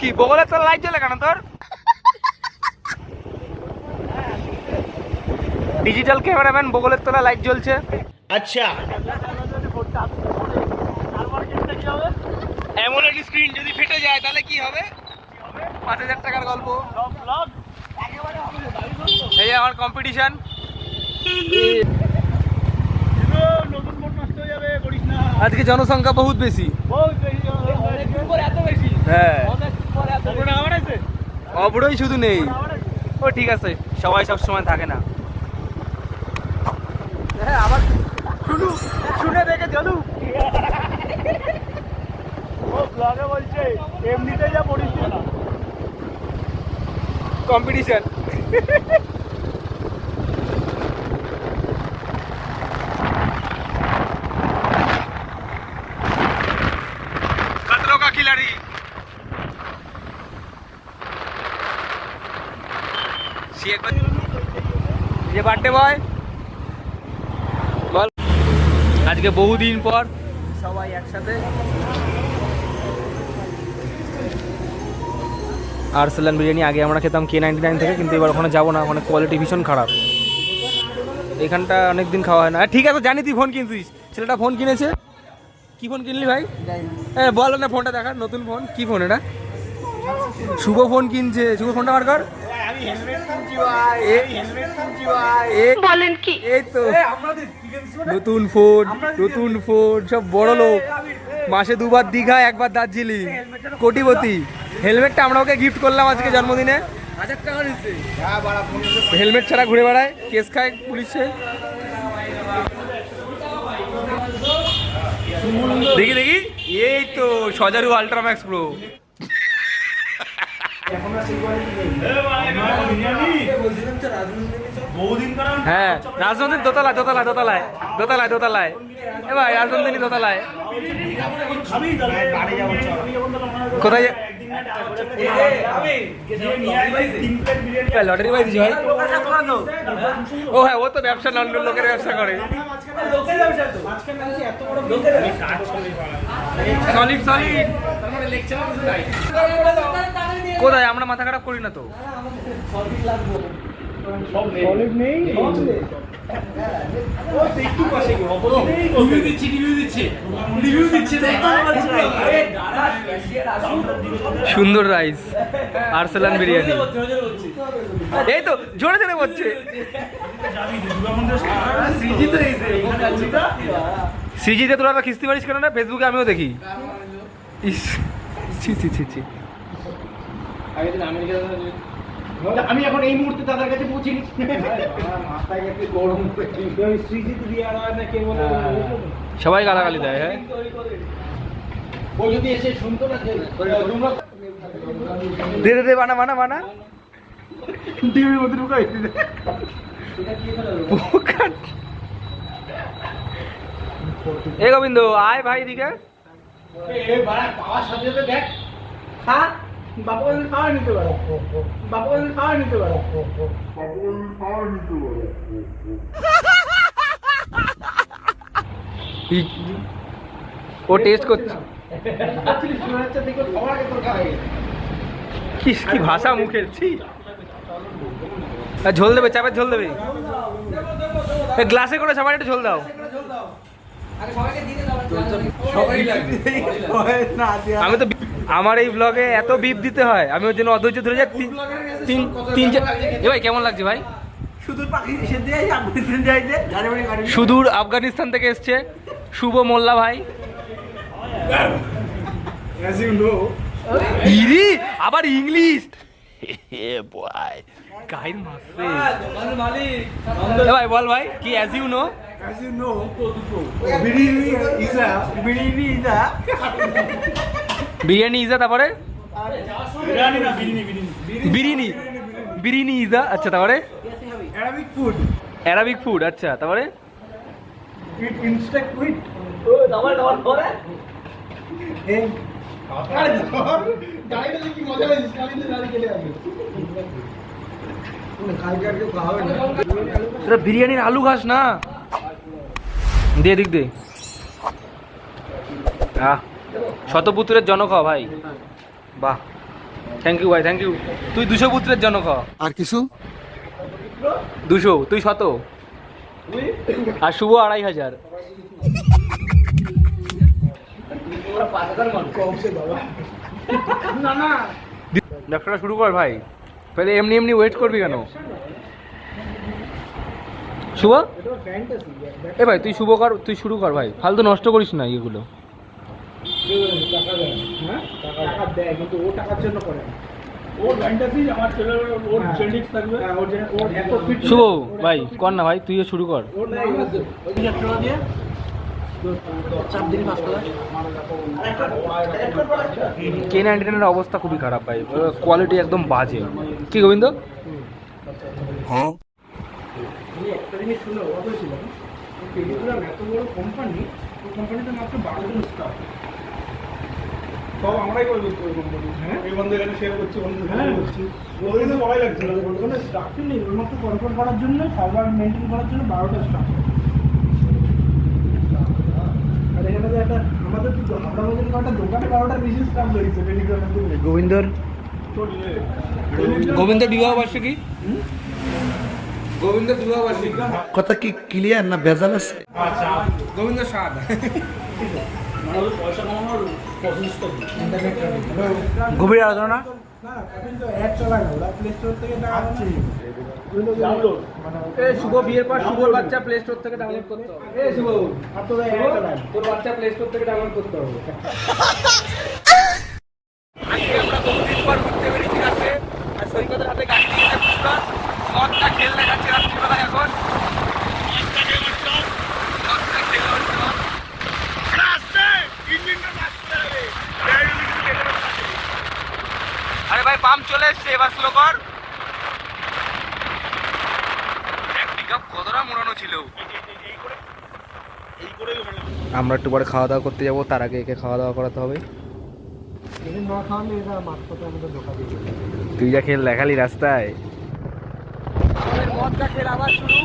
কি বগলের তোর লাইট জ্বলে কেন তোর? ডিজিটাল ক্যামেরাম্যান বগলের তোলা লাইট জ্বলছে। আচ্ছা। কেসটা কি হবে এমন একটি স্ক্রিন যদি ফেটে যায় তাহলে কি হবে? পাঁচ হাজার টাকার গল্প। এই আমার কম্পিটিশন আজকে জনসংখ্যা বহুত বেশি। বহুত বেশি এত বেশি হ্যাঁ। অবড়ই শুধু নেই। ও ঠিক আছে। সবাই সব সময় থাকে না। হ্যাঁ আবার শুনু শুনে দেখে চলু ও ব্লগে বলছে এমনিতেই যা পরিস্থিতি। কম্পিটিশন বার্থডে বয় বল। আজকে বহুদিন পর সবাই একসাথে আরসালান বিরিয়ানি আগে আমরা খেতাম কে নাইনটি নাইন থেকে কিন্তু এবার ওখানে যাব না ওখানে কোয়ালিটি ভীষণ খারাপ। এখানটা অনেক দিন খাওয়া হয় না। ঠিক আছে জানি তুই ফোন কিনছিস। ছেলেটা ফোন কিনেছে। কি ফোন কিনলি ভাই? হ্যাঁ বল না ফোনটা দেখা নতুন ফোন কি ফোন এটা? শুভ ফোন কিনছে। শুভ ফোনটা বার কর? আমি হেলমেট কিনছি ভাই এ- হেলমেট কিনছি ভাই এ- বলেন কি এই তো নতুন ফোন নতুন ফোন সব বড় লোক। মাসে দুবার দীঘা একবার দার্জিলিং। কোটিপতি। হেলমেটটা আমরা ওকে গিফট করলাম আজকে জন্মদিনে। হেলমেট ছাড়া ঘুরে বেড়ায় কেস খায় পুলিশে। দেখি দেখি। এই তো সজারু আলট্রাম্যাক্স প্রো হ্যাঁ রাজনন্দিনী দোতলায় দোতলায় দোতলায় দোতলায় দোতলায়। এ ভাই রাজনন্দিনী দোতলায়। কোথায় লটারি দিছি ভাই। ও হ্যাঁ ও তো ব্যবসা নন লোকের ব্যবসা করে। Solid solid. কোথায়? আমরা মাথা খারাপ করি না তো। সুন্দর রাইস আরসালান বিরিয়ানি। এই তো জোরে জোরে বলছে। সিজিতে তোরা তো খিস্তি পারিস কেন না ফেসবুকে আমিও দেখি। ইস ছি ছি ছি ছি। আমি এখন এই মুহূর্তে তাদের কাছে পৌঁছে গেছি। মাথায় গরম রিয়ার হয় না কে বলে সবাই গালাগালি দেয় হ্যাঁ। ও যদি এসে শুনতো না তোমরা দে দে দে বানা বানা বানা। টিভির মধ্যে ঢুকাই। এ গোবিন্দ আয় ভাই দিকে এই বাড়া পাওয়ার সাথে সাথে দেখ। খা বাবা কাছে খাওয়া নিতে পারো। বাবা কাছে খাওয়া নিতে পারো। ই- ও টেস্ট করছে। কি কি ভাষা মুখের? ছি। ঝোল দেবে চাপের ঝোল দেবে। এ, গ্লাসে করে সবার একটু ঝোল দাও। আমি তো আমার এই ব্লগে এত বিপ দিতে হয় আমি ওর জন্য অধৈর্য ধরে যাই তিন তিন তিন চার এ ভাই কেমন লাগছে ভাই? সুদূর আফগানিস্তান থেকে এসছে শুভ মোল্লা ভাই। As you know, ইরি আবার ইংলিশ। এ ভাই বল ভাই কি as you know as you know, biryani is a biryani is a biryani ইজা তারপরে? বিরিয়ানি বিরিয়ানি ইজা আচ্ছা তারপরে. অ্যারাবিক ফুড আচ্ছা তারপরে? বিরিয়ানির আলু খাস না? দে দিক দে। আহ। শতপুত্রের জনক ভাই। বাহ। থ্যাংক ইউ ভাই থ্যাংক ইউ তুই দুশো পুত্রের জনক হ। আর কিছু? দুশো। তুই শত। আর শুভ আড়াই হাজার। ব্যবসাটা শুরু কর ভাই। তাহলে এমনি এমনি ওয়েট করবি কেন? শুভ? এ ভাই তুই শুভ কর তুই শুরু কর ভাই। ফালতু নষ্ট করিস না এগুলো। টাকা দেয় হ্যাঁ? টাকা দেয় কিন্তু ও টাকার জন্য করে না। এত fit শুভ ভাই কর না ভাই তুইও শুরু কর। কে নাইনটি নাইনের অবস্থা খুবই খারাপ ভাই। কোয়ালিটি একদম বাজে। কি গোবিন্দ? হ্যাঁ। একটা জিনিস শুনে অবাক হয়েছিলাম এত বড় কোম্পানি কোম্পানিতে মাত্র বারো জন স্টাফ সব আমরাই করে দিচ্ছি ওই কোম্পানি হ্যাঁ? এই বন্ধু এখানে শেয়ার করছি বন্ধু হ্যাঁ। শেয়ার করছি। ওদের কিন্তু বলাই লাগছে না। ওখানে স্টাফই নেই। ওর মাত্র কন্ট্রোল করার জন্য সার্ভার মেনটেন করার জন্য বারোটা স্টাফ আর এখানে যে একটা আমাদের তো আমরা মধ্যে একটা দোকানে বারোটার বেশি স্টাফ রয়েছে টেলিগ্রামের জন্য গোবিন্দর। গোবিন্দ বিবাহ বার্ষিকী? গোবিন্দ বিবাহ বার্ষিকী। কথা কি ক্লিয়ার না ভেজাল আছে? গোবিন্দ সাদ পয়সা কামানোর? গভীর আলোচনা? শুভ বিয়ের পর শুভর বাচ্চা প্লে স্টোর থেকে ডাউনলোড করতে হবে। এ শুভ তোরা বাচ্চা প্লে স্টোর থেকে ডাউনলোড করতে হবে। আজকে আমরা বহুদিন পর ঘুরতে বেরিয়েছি রাত্রে। আর সৈকতের হাতে গাড়ি মদটা খেল দেখাচ্ছে রাত্রিবেলা এখন মদটা খেল আরে ভাই পাম্প চলে কর কতটা মোড়ানো ছিল? আমরা একটু পরে খাওয়া দাওয়া করতে যাব তার আগে একে খাওয়া দাওয়া করাতে হবে। তুই যা খেল দেখালি রাস্তায়। মদটা খেল আবার শুরু।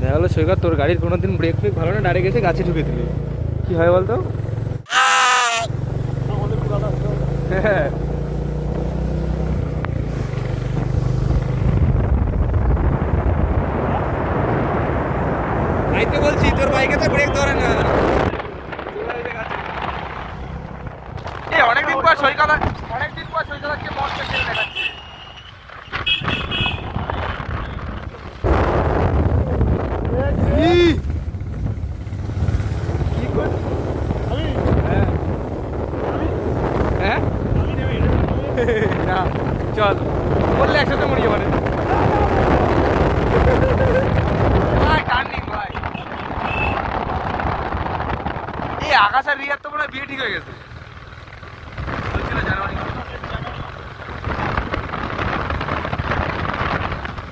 দেখা গেলো সৈকত তোর গাড়ির কোনোদিন ব্রেক ফ্রেক ভালো না ডাইরেক্ট এসে গাছে ঢুকে দিলি। কি হয় বলতো? হ্যাঁ তাই তো বলছি তোর বাইকে তো ব্রেক ধরে না এ অনেকদিন পর সৈকত অনেকদিন পর সৈকত আজকে মস্ত খেলে দেখাচ্ছে হ্যাঁ না, চল। বললে একসাথে মরি। মানে এই আকাশ রিয়ার তো মনে হয় বিয়ে ঠিক হয়ে গেছে।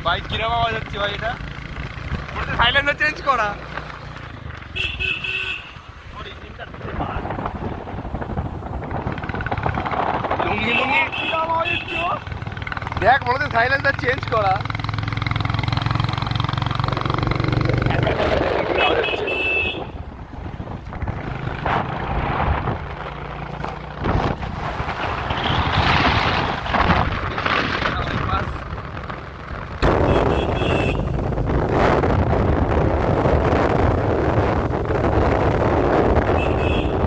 বাইক কিরম আওয়াজ হচ্ছে ভাই এটা? সাইলেন্সার চেঞ্জ করা। দেখ মনে হচ্ছে সাইলেন্সার চেঞ্জ করা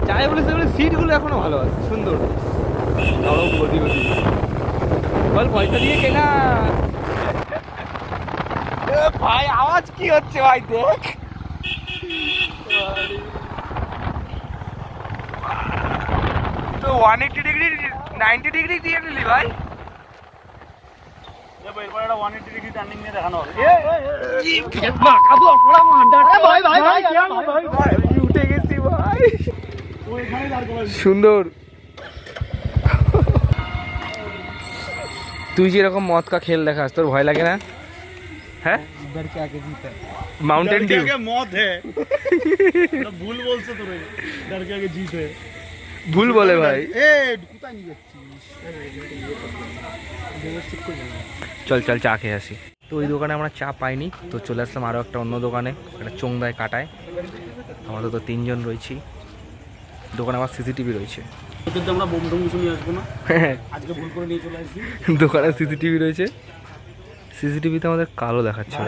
যাই বলে সেগুলো সিটগুলো এখনও ভালো আছে সুন্দর নরম গদি গদি বল পয়সা দিয়ে কেনা এ ভাই আওয়াজ কি হচ্ছে ভাই দেখ। তো one eighty degree ninety degree দিয়ে নিলি ভাই। ওয়ান এইটি ডিগ্রি টার্নিং নিয়ে দেখানো হবে। উঠে গেছি ভাই। সুন্দর। তুই যেরকম মদ কা খেল দেখাস তোর ভয় লাগে না? হ্যাঁ? মাউন্টেন ডিউ আগে মত है এটা ভুল বলছো তো রে ডর के आगे जीत है ভুল বলে ভাই এ কোথায় নিয়ে যাচ্ছিস চল চল চা খেয়ে আসি তো ওই দোকানে আমরা চা পাইনি তো চলে আসলাম আরও একটা অন্য দোকানে একটা চোংদায় কাটায় আমাদের তো তিনজন রয়েছি দোকানে আমার সিসিটিভি রয়েছে কিন্তু আমরা বোম টোম কিছু নিয়ে আসবো না আজকে ভুল করে নিয়ে চলে আসছি দোকানে সিসিটিভি রয়েছে সিসিটিভিতে আমাদের কালো দেখাচ্ছে।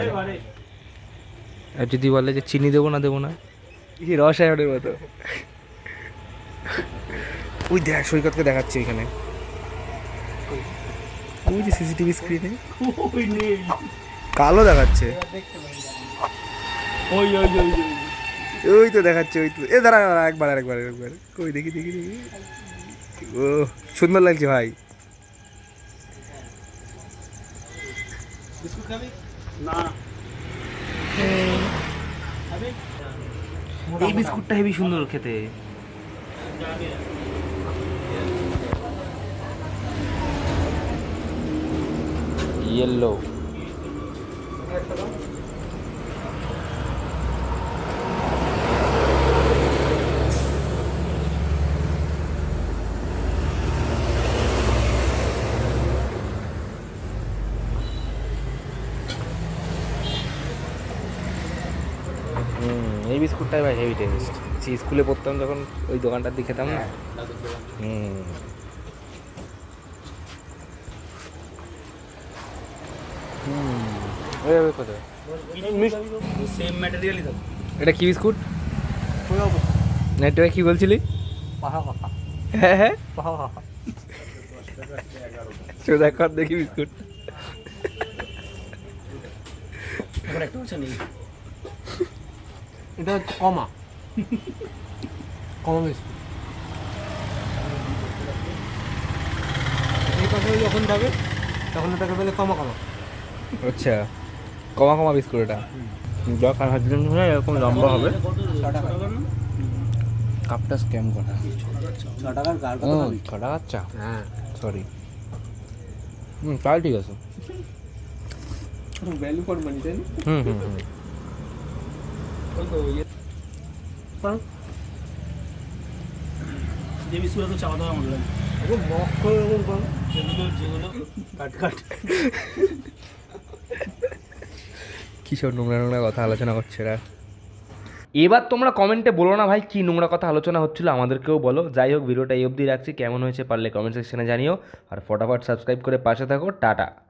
আর যদি বলে যে চিনি দেবো না দেবো না। কি রসায়নের মতো। ওই দেখ সৈকতকে দেখাচ্ছে এখানে। ওই যে সিসিটিভি স্ক্রিনে ওই কালো দেখাচ্ছে। ওই ওই ওই ওই। ওই তো দেখাচ্ছে ওই তো। এ দাঁড়া দাঁড়া একবার একবার একবার কই দেখি দেখি দেখি। ও সুন্দর লাগছে ভাই বিস্কুট খাবি না এই বিস্কুটটা হেবি সুন্দর খেতে। ইয়েলো এই বিস্কুটটাই ভাই হেভি টেস্ট সে স্কুলে পড়তাম যখন ওই দোকানটার দিকে খেতাম না? হুম। এটা কি বিস্কুট? নেটওয়ার্ক কি বলছিলি? হ্যাঁ হ্যাঁ। সোজা কর দেখি বিস্কুট। একটা এটা হচ্ছে কমা। কমা বিস্কুট এই পাশে যখন যাবে তখন এটাকে বলে কমা কমা। আচ্ছা কমা কমা বিস্কুট এটা। দোকান হাজার জন্য হলে এরকম লম্বা হবে। কাপটা স্ক্যাম করা। ছ টাকার গার হুম, ছ টাকার চা। হ্যাঁ। সরি হুম তাহলে ঠিক আছে। ভ্যালু ফর মানি তাই হুম হুম হুম। তো চাওয়া দাওয়া মনে কী সব নোংরা নোংরা কথা আলোচনা করছে এরা এবার তোমরা কমেন্টে বলো না ভাই কী নোংরা কথা আলোচনা হচ্ছিল আমাদেরকেও বলো। যাই হোক ভিডিওটা এই অবধি রাখছি। কেমন হয়েছে পারলে কমেন্ট সেকশনে জানিও। আর ফটাফট সাবস্ক্রাইব করে পাশে থাকো। টাটা।